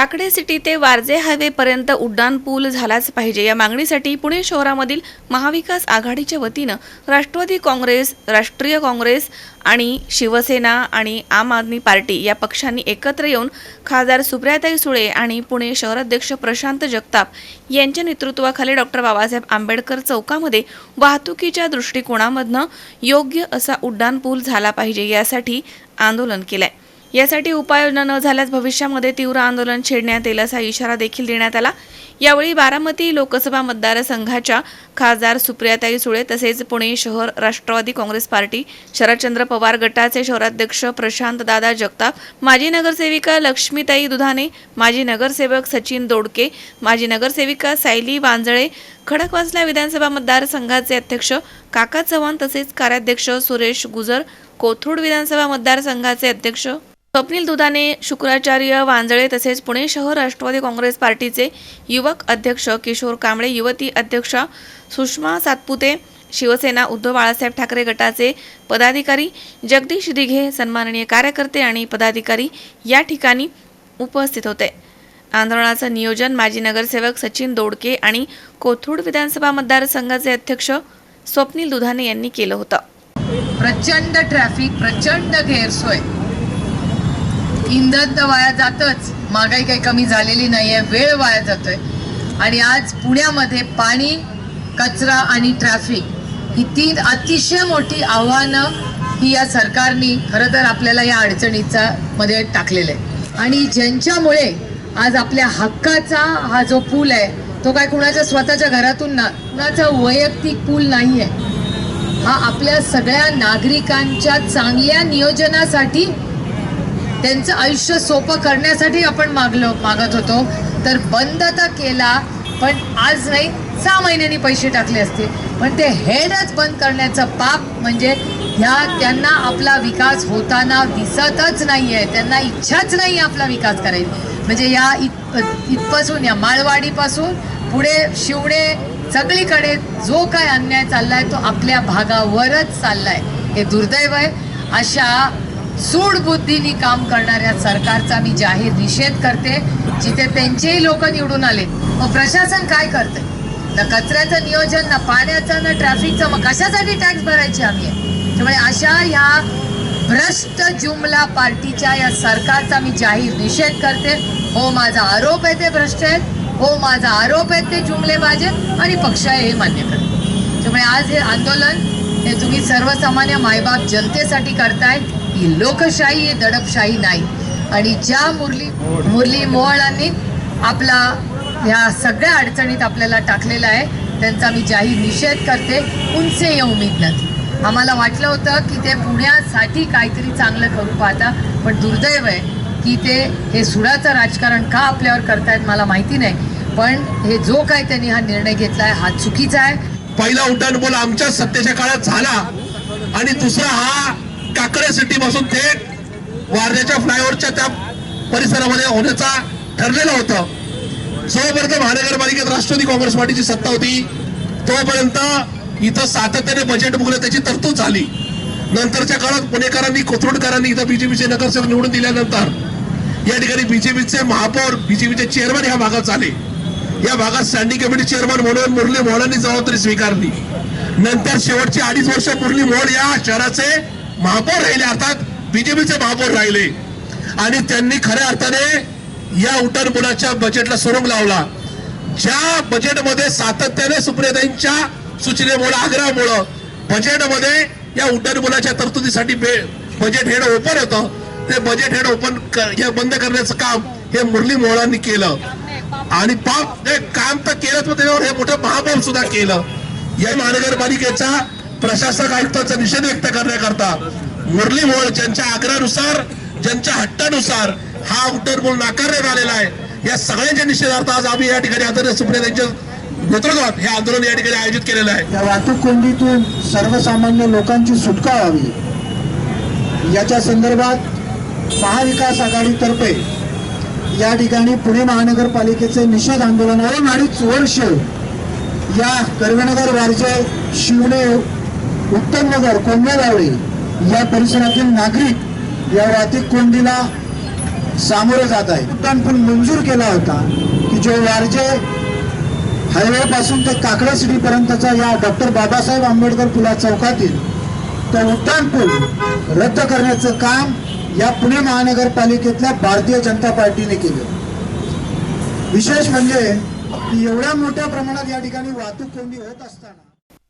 Kakade city ते वारजे हायवेपर्यंत उड्डाण पूल झालाच पाहिजे. या मागणीसाठी पुणे शहरामधील महाविकास आघाडीच्या वतीनं राष्ट्रवादी काँग्रेस राष्ट्रीय काँग्रेस आणि शिवसेना आणि आम आदमी पार्टी या पक्षांनी एकत्र येऊन खासदार सुप्रियाताई सुळे आणि पुणे शहराध्यक्ष प्रशांत जगताप यांच्या नेतृत्वाखाली डॉक्टर बाबासाहेब आंबेडकर चौकामध्ये वाहतुकीच्या दृष्टिकोनामधनं योग्य असा उड्डाण पूल झाला पाहिजे यासाठी आंदोलन केलं आहे यासाठी उपाययोजना न झाल्यास भविष्यामध्ये तीव्र आंदोलन छेडण्यात येईल असा इशारा देखील देण्यात आला. यावेळी बारामती लोकसभा मतदारसंघाच्या खासदार सुप्रियाताई सुळे तसेच पुणे शहर राष्ट्रवादी काँग्रेस पार्टी शरदचंद्र पवार गटाचे शहराध्यक्ष प्रशांत दादा जगताप माजी नगरसेविका लक्ष्मीताई दुधाने माजी नगरसेवक सचिन दोडके माजी नगरसेविका सायली वांजळे खडकवासला विधानसभा मतदारसंघाचे अध्यक्ष काका चव्हाण तसेच कार्याध्यक्ष सुरेश गुजर कोथरूड विधानसभा मतदारसंघाचे अध्यक्ष स्वप्नील दुधाने शुक्राचार्य वांजळे तसेच पुणे शहर राष्ट्रवादी काँग्रेस पार्टीचे युवक अध्यक्ष किशोर कांबळे युवती अध्यक्ष सुषमा सातपुते शिवसेना उद्धव बाळासाहेब ठाकरे गटाचे पदाधिकारी जगदीश दिघे सन्माननीय कार्यकर्ते आणि पदाधिकारी या ठिकाणी उपस्थित होते. आंदोलनाचं नियोजन माजी नगरसेवक सचिन दोडके आणि कोथरूड विधानसभा मतदारसंघाचे अध्यक्ष स्वप्नील दुधाने यांनी केलं होतं. प्रचंड ट्रॅफिक प्रचंड गैरसोय इंधन तर वाया जातच. महागाई काही कमी झालेली नाही आहे वेळ वाया जातोय. आणि आज पुण्यामध्ये पाणी कचरा आणि ट्रॅफिक ही तीन अतिशय मोठी आव्हानं ही या सरकारने खरं तर आपल्याला या अडचणीचा मध्ये टाकलेलं आहे. आणि ज्यांच्यामुळे आज आपल्या हक्काचा हा जो पूल आहे तो काय कुणाच्या स्वतःच्या घरातून ना कुणाचा वैयक्तिक पूल नाही आहे हा आपल्या सगळ्या नागरिकांच्या चांगल्या नियोजनासाठी त्यांचं आयुष्य सोपं करण्यासाठी आपण मागलो मागत होतो. तर बंद तर केला पण आज नाही सहा महिन्यांनी पैसे टाकले असते पण ते हेडच बंद करण्याचं पाप म्हणजे ह्या त्यांना आपला विकास होताना दिसतच नाही आहे त्यांना इच्छाच नाही आपला विकास करायची म्हणजे या इत इथपासून या माळवाडीपासून पुढे शिवणे सगळीकडे जो काय अन्याय चाललाय तो आपल्या भागावरच चाललाय. हे दुर्दैव आहे. अशा सूडबुद्धीनी काम करणाऱ्या सरकारचा मी जाहीर निषेध करते. जिथे त्यांचेही लोक निवडून आले मग प्रशासन काय करते ना कचऱ्याचं नियोजन ना पाण्याचं ना ट्रॅफिकचं मग कशासाठी टॅक्स भरायचे आम्ही? त्यामुळे अशा ह्या भ्रष्ट जुमला पार्टीच्या या सरकारचा मी जाहीर निषेध करते. हो माझा आरोप आहे ते भ्रष्ट आहेत. हो माझा आरोप आहे ते जुमलेबाज आहेत. आणि पक्ष आहे हे मान्य करते. त्यामुळे आज हे आंदोलन हे तुम्ही सर्वसामान्य मायबाप जनतेसाठी करताय. ही लोकशाही ही दडपशाही नाही. आणि ज्या मुरली मुरली मोहळांनी आपला ह्या सगळ्या अडचणीत आपल्याला टाकलेला आहे त्यांचा मी जाहीर निषेध करते उंचे या उमेद नाही आम्हाला वाटलं होतं की ते पुण्यासाठी काहीतरी चांगलं करू पाहता पण दुर्दैव आहे की ते हे सुडाचं राजकारण का आपल्यावर करतायत मला माहिती नाही. पण हे जो काय त्यांनी हा निर्णय घेतला आहे हा चुकीचा आहे. पहिला उड्डाण बोल आमच्या सत्तेच्या काळात झाला. आणि दुसरा हा काकडे सिटी पासून थेट वारण्याच्या फ्लायओव्हरच्या त्या परिसरामध्ये होण्याचा ठरलेलं होतं. जोपर्यंत महानगरपालिकेत राष्ट्रवादी काँग्रेस पार्टीची सत्ता होती तोपर्यंत इथं सातत्याने बजेट मुगलं त्याची तरतूद झाली. नंतरच्या काळात पुणेकरांनी कोथरूडकरांनी इथं बीजेपीचे नगरसेवक निवडून दिल्यानंतर या ठिकाणी बीजेपीचे महापौर बीजेपीचे चेअरमन ह्या भागात झाले. या भागात स्टँडिंग कमिटी चेअरमन म्हणून मुरली मोहळांनी जबाबदारी स्वीकारली. नंतर शेवटची अडीच वर्ष मुरली मोहन या शहराचे महापौर राहिले अर्थात बीजेपीचे महापौर राहिले. आणि त्यांनी खऱ्या अर्थाने या उड्डाणपुलाच्या बजेटला सुरुंग लावला. ज्या बजेटमध्ये सातत्याने सुप्रियताईंच्या सूचनेमुळं आग्रहामुळं बजेटमध्ये या उड्डाणपुलाच्या तरतुदीसाठी बजेट हेड ओपन होतं. ते बजेट हेड ओपन हे बंद करण्याचं काम हे मुरली मोहळांनी केलं. आणि पाप हे काम तर केलंच पण त्याच्यावर हे मोठं महापाप सुद्धा केलं. या महानगरपालिकेचा प्रशासक आयुक्तांचा निषेध व्यक्त करण्याकरता मुरली मोहोळ ज्यांच्या आग्रहानुसार ज्यांच्या हट्टानुसार हा आउटर बोल नाकारण्यात आलेला आहे या सगळ्यांच्या निषेधार्थ आज आम्ही या ठिकाणी आदरणीय सुप्रिया यांच्या नेतृत्वात हे आंदोलन या ठिकाणी आयोजित केलेलं आहे. या वाहतूक कोंडीतून सर्वसामान्य लोकांची सुटका व्हावी. याच्या संदर्भात महाविकास आघाडीतर्फे या ठिकाणी पुणे महानगरपालिकेचे निषेध आंदोलन दोन अडीच वर्ष या कर्वेनगर वारजे शिवणे उत्तम उत्तमनगर कोंबेगावळे या परिसरातील नागरिक या वाहतूक कोंडीला सामोरे जात आहे पण पण मंजूर केला होता की जो वारजे हायवे पासून ते काकडे सिटी पर्यंतचा या डॉक्टर बाबासाहेब आंबेडकर पुला चौकातील तो उड्डाण पूल रद्द करण्याचं काम या पुणे महानगरपालिकेतल्या भारतीय जनता पार्टीने केलं. विशेष म्हणजे की एवढ्या मोठ्या प्रमाणात या ठिकाणी वाहतूक कोंडी होत असताना